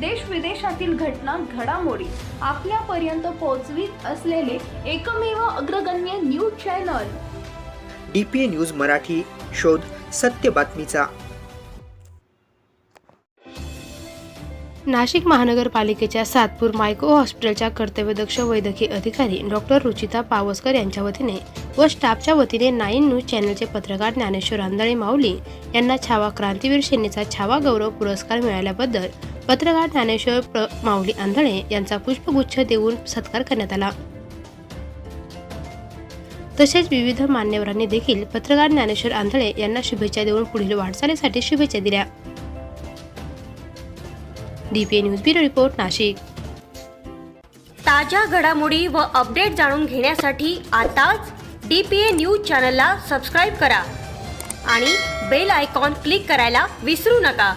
देश विदेशातील घटना घडामोडी आपल्यापर्यंत पोहोचवीत असलेले एकमेव अग्रगण्य news channel. D P A news Marathi शोध सत्य बातमीचा. नाशिक महानगरपालिकेच्या सातपूर मायको हॉस्पिटलच्या कर्तव्यदक्ष वैद्यकीय अधिकारी डॉक्टर रुचिता पावसकर यांच्या वतीने व स्टाफच्या वतीने नाईन न्यूज चॅनलचे पत्रकार ज्ञानेश्वर आंधळे माऊली यांना छावा क्रांतीवीर सेनेचा छावा गौरव पुरस्कार मिळाल्याबद्दल पत्रकार ज्ञानेश्वर प्र माऊली आंधळे यांचा पुष्पगुच्छ देऊन सत्कार करण्यात आला. तसेच विविध मान्यवरांनी देखील पत्रकार ज्ञानेश्वर आंधळे यांना शुभेच्छा देऊन पुढील वाटचालीसाठी शुभेच्छा दिल्या. DPA news bureau report Nashik. ताज्या घडामोडी व अपडेट जाणून घेण्यासाठी आताच डी पी ए न्यूज चॅनलला सबस्क्राईब करा आणि बेल आयकॉन क्लिक करायला विसरू नका.